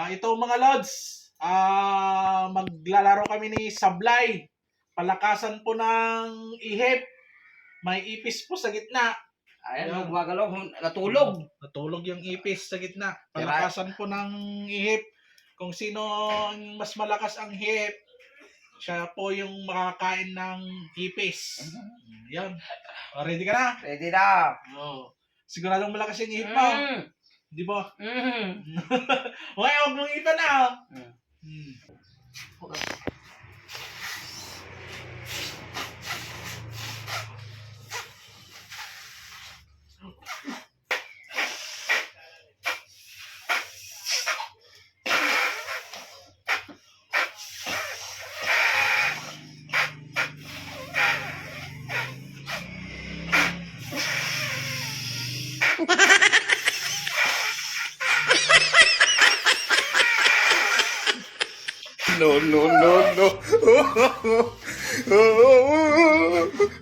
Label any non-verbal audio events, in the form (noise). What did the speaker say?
Ah, ito mga lods, ah maglalaro kami ni Sablay. Palakasan po ng ihip. May ipis po sa gitna. Ayan, Ayan. gumagalaw, natulog. Natulog yung ipis sa gitna. Palakasan po ng ihip. Kung sino ang mas malakas ang hip, siya po yung makakain ng ipis. Yan. O, ready ka na? Ready na. Oo. Siguradong malakas yung ihip mo. Mm. Di ba? Mm. (laughs) Okay, huwag mong ipa na. Mm. Hmm. No, no, no, no. (laughs)